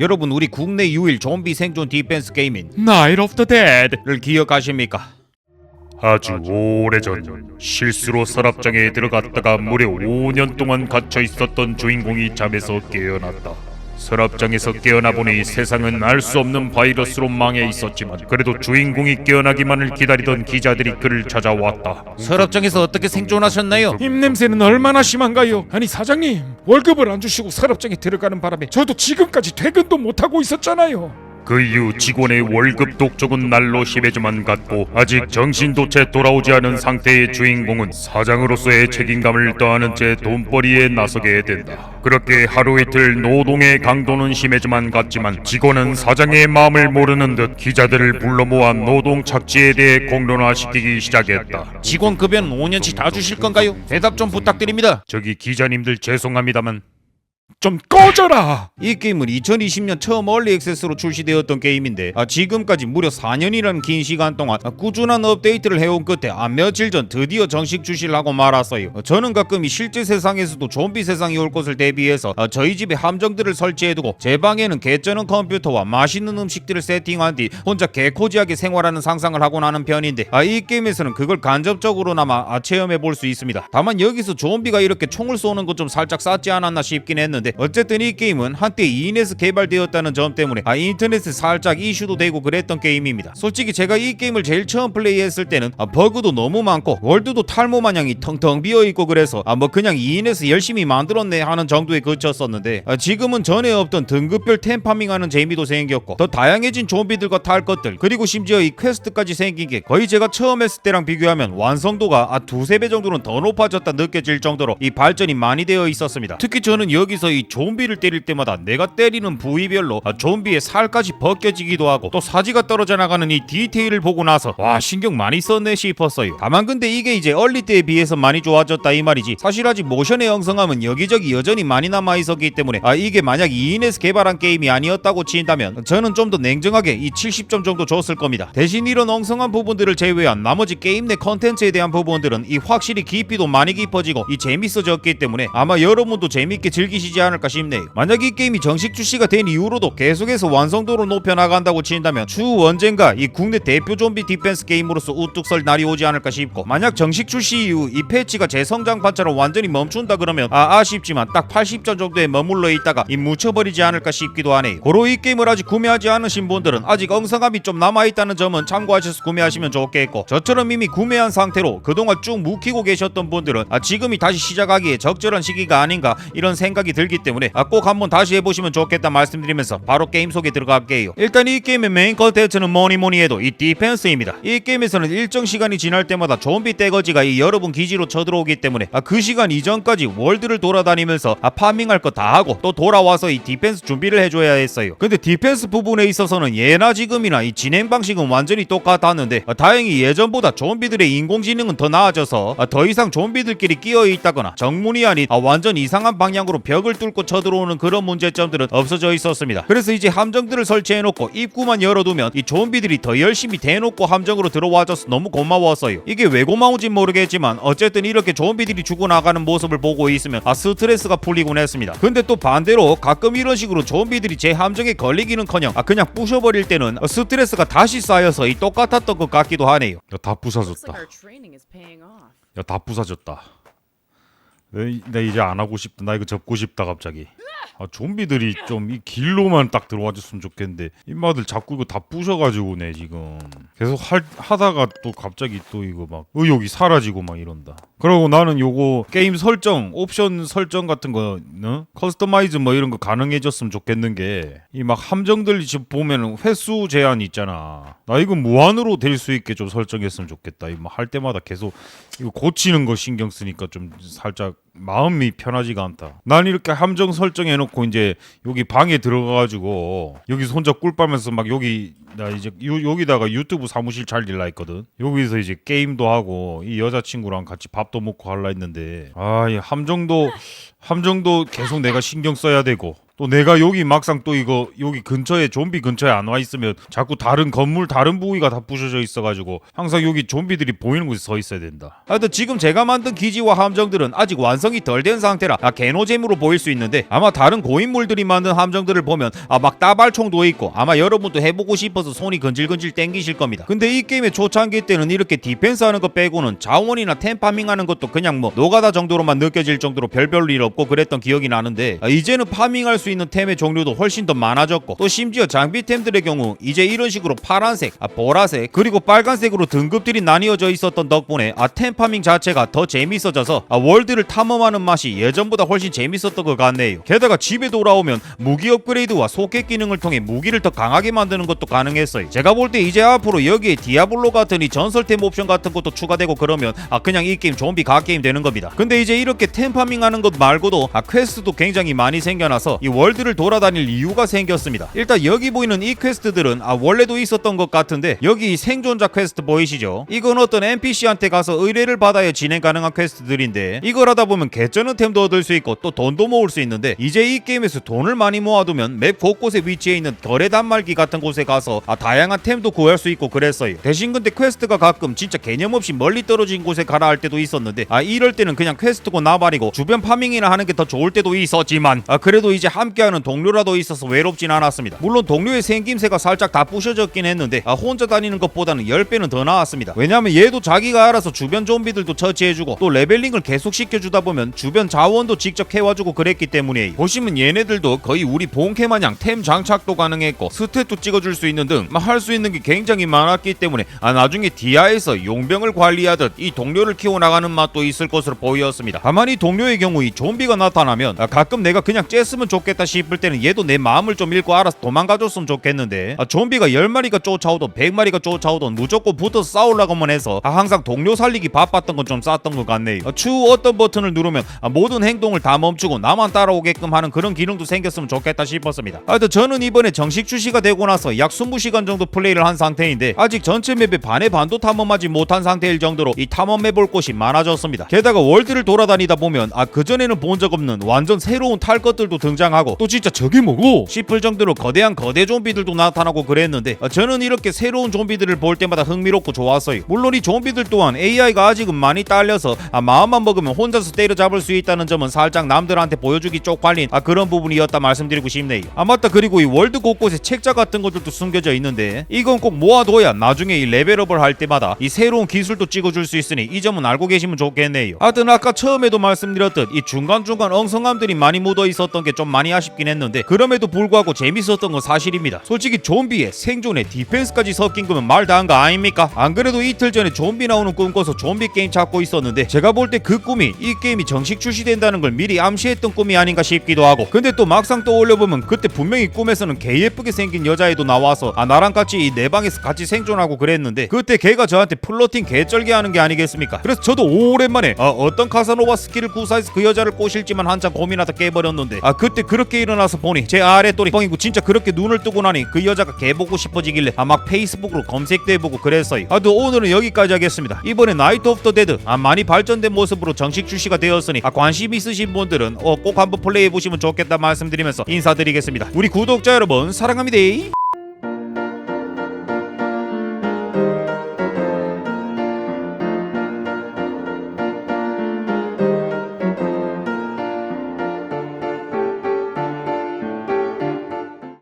여러분 우리 국내 유일 좀비 생존 디펜스 게임인 Night of the Dead. 를 기억하십니까? 아주 오래전 실수로 서랍장에 들어갔다가 무려 5년 동안 갇혀 있었던 주인공이 잠에서 깨어났다. 서랍장에서 깨어나 보니 세상은 알 수 없는 바이러스로 망해 있었지만 그래도 주인공이 깨어나기만을 기다리던 기자들이 그를 찾아왔다. 서랍장에서 어떻게 생존하셨나요? 입냄새는 얼마나 심한가요? 아니 사장님 월급을 안 주시고 서랍장에 들어가는 바람에 저도 지금까지 퇴근도 못하고 있었잖아요 그 이후 직원의 월급 독촉은 날로 심해져만 갔고 아직 정신도 채 돌아오지 않은 상태의 주인공은 사장으로서의 책임감을 더하는 채 돈벌이에 나서게 된다. 그렇게 하루 이틀 노동의 강도는 심해져만 갔지만 직원은 사장의 마음을 모르는 듯 기자들을 불러 모아 노동 착취에 대해 공론화시키기 시작했다. 직원 급여는 5년치 다 주실 건가요? 대답 좀 부탁드립니다. 저기 기자님들 죄송합니다만 좀 꺼져라 이 게임은 2020년 처음 얼리 액세스로 출시되었던 게임인데 아, 지금까지 무려 4년이라는 긴 시간 동안 아, 꾸준한 업데이트를 해온 끝에 아, 며칠 전 드디어 정식 출시를 하고 말았어요. 어, 저는 가끔 이 실제 세상에서도 좀비 세상이 올 것을 대비해서 아, 저희 집에 함정들을 설치해두고 제 방에는 개쩌는 컴퓨터와 맛있는 음식들을 세팅한 뒤 혼자 개코지하게 생활하는 상상을 하곤 하는 편인데 아, 이 게임에서는 그걸 간접적으로나마 아, 체험해 볼 수 있습니다. 다만 여기서 좀비가 이렇게 총을 쏘는 것 좀 살짝 쌌지 않았나 싶긴 했는데 어쨌든 이 게임은 한때 2인에서 개발되었다는 점 때문에 아 인터넷에 살짝 이슈도 되고 그랬던 게임입니다. 솔직히 제가 이 게임을 제일 처음 플레이했을 때는 아, 버그도 너무 많고 월드도 탈모 마냥이 텅텅 비어 있고 그래서 아 뭐 그냥 2인에서 열심히 만들었네 하는 정도에 그쳤었는데 아, 지금은 전에 없던 등급별 템파밍하는 재미도 생겼고 더 다양해진 좀비들과 탈 것들 그리고 심지어 이 퀘스트까지 생긴 게 거의 제가 처음 했을 때랑 비교하면 완성도가 아 두세 배 정도는 더 높아졌다 느껴질 정도로 이 발전이 많이 되어 있었습니다. 특히 저는 여기서 이 좀비를 때릴 때마다 내가 때리는 부위별로 아, 좀비의 살까지 벗겨지기도 하고 또 사지가 떨어져 나가는 이 디테일을 보고 나서 와 신경 많이 썼네 싶었어요. 다만 근데 이게 이제 얼리 때에 비해서 많이 좋아졌다 이 말이지. 사실 아직 모션의 영성함은 여기저기 여전히 많이 남아 있었기 때문에 아 이게 만약 2인에서 개발한 게임이 아니었다고 친다면 저는 좀 더 냉정하게 이 70점 정도 줬을 겁니다. 대신 이런 엉성한 부분들을 제외한 나머지 게임 내 컨텐츠에 대한 부분들은 이 확실히 깊이도 많이 깊어지고 이 재밌어졌기 때문에 아마 여러분도 재밌게 즐기시지 않을까 싶네요. 만약 이 게임이 정식 출시가 된 이후로도 계속해서 완성도를 높여 나간다고 친다면 추후 언젠가 이 국내 대표 좀비 디펜스 게임으로서 우뚝 설 날이 오지 않을까 싶고 만약 정식 출시 이후 이 패치가 제 성장판처럼 완전히 멈춘다 그러면 아 아쉽지만 딱 80점 정도에 머물러 있다가 이 묻혀버리지 않을까 싶기도 하네요. 고로 이 게임을 아직 구매하지 않으신 분들은 아직 엉성함이 좀 남아있다는 점은 참고하셔서 구매하시면 좋겠고 저처럼 이미 구매한 상태로 그동안 쭉 묵히고 계셨던 분들은 아 지금이 다시 시작하기에 적절한 시기가 아닌가 이런 생각이 들기 때문에 아꼭 한번 다시 해보시면 좋겠다 말씀드리면서 바로 게임 속에 들어갈게요. 일단 이 게임의 메인 컨텐츠는 뭐니 뭐니 해도 이 디펜스입니다. 이 게임에서는 일정 시간이 지날 때마다 좀비 떼거지가 이 여러분 기지로 쳐들어오기 때문에 아그 시간 이전까지 월드를 돌아다니면서 아 파밍할 거 다 하고 또 돌아와서 이 디펜스 준비를 해줘야 했어요. 근데 디펜스 부분에 있어서는 예나 지금이나 이 진행 방식은 완전히 똑같았는데 아, 다행히 예전보다 좀비들의 인공지능은 더 나아져서 아, 더 이상 좀비들끼리 끼어 있다거나 정문이 아닌 아, 완전 이상한 방향으로 벽을 뚫고 쳐들어오는 그런 문제점들은 없어져 있었습니다. 그래서 이제 함정들을 설치해놓고 입구만 열어두면 이 좀비들이 더 열심히 대놓고 함정으로 들어와줘서 너무 고마웠어요. 이게 왜 고마운지 모르겠지만 어쨌든 이렇게 좀비들이 죽어나가는 모습을 보고 있으면 아 스트레스가 풀리곤 했습니다. 근데 또 반대로 가끔 이런 식으로 좀비들이 제 함정에 걸리기는커녕 아 그냥 부셔버릴 때는 어, 스트레스가 다시 쌓여서 이 똑같았던 것 같기도 하네요. 야 다 부사졌다. 야 다 부사졌다. 내, 나 이제 안 하고 싶다. 나 이거 접고 싶다 갑자기. 아 좀비들이 좀 이 길로만 딱 들어와 줬으면 좋겠는데 인마들 자꾸 이거 다 부셔가지고 네 지금 계속 할, 하다가 또 갑자기 또 이거 막 의욕이 사라지고 막 이런다. 그리고 나는 요거 게임 설정 옵션 설정 같은 거 어? 커스터마이즈 뭐 이런 거 가능해졌으면 좋겠는 게 이 막 함정들 지금 보면은 횟수 제한 있잖아. 나 이거 무한으로 될 수 있게 좀 설정했으면 좋겠다. 이거 할 때마다 계속 이거 고치는 거 신경 쓰니까 좀 살짝 마음이 편하지가 않다. 난 이렇게 함정 설정해놓고 이제 여기 방에 들어가가지고 여기서 혼자 꿀 빨면서 막 여기 나 이제 요, 여기다가 유튜브 사무실 차릴라 했거든. 여기서 이제 게임도 하고 이 여자친구랑 같이 밥도 먹고 할라 했는데 아이 함정도 함정도 계속 내가 신경 써야 되고 또 내가 여기 막상 또 이거 여기 근처에 좀비 근처에 안 와 있으면 자꾸 다른 건물 다른 부위가 다 부셔져 있어가지고 항상 여기 좀비들이 보이는 곳에 서 있어야 된다. 하여튼 지금 제가 만든 기지와 함정들은 아직 완성이 덜 된 상태라 아, 개노잼으로 보일 수 있는데 아마 다른 고인물들이 만든 함정들을 보면 아, 막 따발총도 있고 아마 여러분도 해보고 싶어서 손이 근질근질 땡기실 겁니다. 근데 이 게임의 초창기 때는 이렇게 디펜스 하는 거 빼고는 자원이나 템파밍 하는 것도 그냥 뭐 노가다 정도로만 느껴질 정도로 별별 일 없고 그랬던 기억이 나는데 아, 이제는 파밍할 수 있는 템의 종류도 훨씬 더 많아졌고 또 심지어 장비템들의 경우 이제 이런 식으로 파란색, 아, 보라색 그리고 빨간색으로 등급들이 나뉘어져 있었던 덕분에 아 템 파밍 자체가 더 재밌어져서 아, 월드를 탐험하는 맛이 예전보다 훨씬 재밌었던 것 같네요. 게다가 집에 돌아오면 무기 업그레이드와 소켓 기능을 통해 무기를 더 강하게 만드는 것도 가능했어요. 제가 볼 때 이제 앞으로 여기에 디아블로 같은 이 전설템 옵션 같은 것도 추가되고 그러면 아 그냥 이 게임 좀비 각 게임 되는 겁니다. 근데 이제 이렇게 템 파밍 하는 것 말고도 아 퀘스트도 굉장히 많이 생겨나서 이 월드를 돌아다닐 이유가 생겼습니다. 일단 여기 보이는 이 퀘스트들은 아 원래도 있었던 것 같은데 여기 이 생존자 퀘스트 보이시죠? 이건 어떤 NPC한테 가서 의뢰를 받아야 진행 가능한 퀘스트들인데 이걸 하다 보면 개쩌는 템도 얻을 수 있고 또 돈도 모을 수 있는데 이제 이 게임에서 돈을 많이 모아두면 맵 곳곳에 위치해 있는 거래 단말기 같은 곳에 가서 아 다양한 템도 구할 수 있고 그랬어요. 대신 근데 퀘스트가 가끔 진짜 개념 없이 멀리 떨어진 곳에 가라 할 때도 있었는데 아 이럴 때는 그냥 퀘스트고 나발이고 주변 파밍이나 하는 게 더 좋을 때도 있었지만 아 그래도 이제 함께하는 동료라도 있어서 외롭진 않았습니다. 물론 동료의 생김새가 살짝 다 부셔졌긴 했는데 아 혼자 다니는 것보다는 10배는 더 나았습니다. 왜냐면 얘도 자기가 알아서 주변 좀비들도 처치해주고 또 레벨링을 계속 시켜주다 보면 주변 자원도 직접 캐와주고 그랬기 때문이에요. 보시면 얘네들도 거의 우리 본캐 마냥 템 장착도 가능했고 스탯도 찍어줄 수 있는 등 할 수 있는 게 굉장히 많았기 때문에 아 나중에 디아에서 용병을 관리하듯 이 동료를 키워나가는 맛도 있을 것으로 보였습니다. 다만 이 동료의 경우 이 좀비가 나타나면 아 가끔 내가 그냥 쬐으면 좋겠다 싶을 때는 얘도 내 마음을 좀 읽고 알아서 도망가줬으면 좋겠는데 아 좀비가 10마리가 쫓아오던 100마리가 쫓아오던 무조건 붙어서 싸우려고만 해서 아 항상 동료 살리기 바빴던 건 좀 쌌던 것 같네요. 아, 추후 어떤 버튼을 누르면 아, 모든 행동을 다 멈추고 나만 따라오게끔 하는 그런 기능도 생겼으면 좋겠다 싶었습니다. 하여튼 저는 이번에 정식 출시가 되고 나서 약 20시간 정도 플레이를 한 상태인데 아직 전체 맵의 반의 반도 탐험하지 못한 상태일 정도로 이 탐험해볼 곳이 많아졌습니다. 게다가 월드를 돌아다니다 보면 아 그전에는 본 적 없는 완전 새로운 탈 것들도 등장하고 또 진짜 저게 뭐고 싶을 정도로 거대한 거대 좀비들도 나타나고 그랬는데 아, 저는 이렇게 새로운 좀비들을 볼 때마다 흥미롭고 좋았어요. 물론 이 좀비들 또한 AI가 아직은 많이 딸려서 아, 마음만 먹으면 혼자서 때려잡을 수 있다는 점은 살짝 남들한테 보여주기 쪽팔린 아, 그런 부분이었다 말씀드리고 싶네요. 아 맞다 그리고 이 월드 곳곳에 책자 같은 것들도 숨겨져 있는데 이건 꼭 모아둬야 나중에 이 레벨업을 할 때마다 이 새로운 기술도 찍어줄 수 있으니 이 점은 알고 계시면 좋겠네요. 하여튼 아까 처음에도 말씀드렸듯 이 중간중간 엉성함들이 많이 묻어 있었던 게 좀 많이 아쉽긴 했는데 그럼에도 불구하고 재밌었던 건 사실입니다. 솔직히 좀비에 생존에 디펜스까지 섞인 거면 말 다한 거 아닙니까? 안 그래도 이틀 전에 좀비 나오는 꿈 꿔서 좀비 게임 찾고 있었는데 제가 볼 때 그 꿈이 이 게임이 정식 출시된다는 걸 미리 암시했던 꿈이 아닌가 싶기도 하고 근데 또 막상 떠올려 보면 그때 분명히 꿈에서는 개 예쁘게 생긴 여자애도 나와서 아 나랑 같이 이 내 방에서 같이 생존하고 그랬는데 그때 걔가 저한테 플러팅 개쩔게 하는 게 아니겠습니까? 그래서 저도 오랜만에 아, 어떤 카사노바 스킬을 구사해서 그 여자를 꼬실지만 한참 고민하다 깨버렸는데 아 그때 그렇게 일어나서 보니 제 아래 또리 뻥이고 진짜 그렇게 눈을 뜨고 나니 그 여자가 개 보고 싶어지길래 아막 페이스북으로 검색도 해보고 그랬어요. 아또 오늘은 여기까지 하겠습니다. 이번에 나이트 오브 더 데드 아 많이 발전된 모습으로 정식 출시가 되었으니 아 관심 있으신 분들은 어, 꼭 한번 플레이해 보시면 좋겠다 말씀드리면서 인사드리겠습니다. 우리 구독자 여러분 사랑합니다.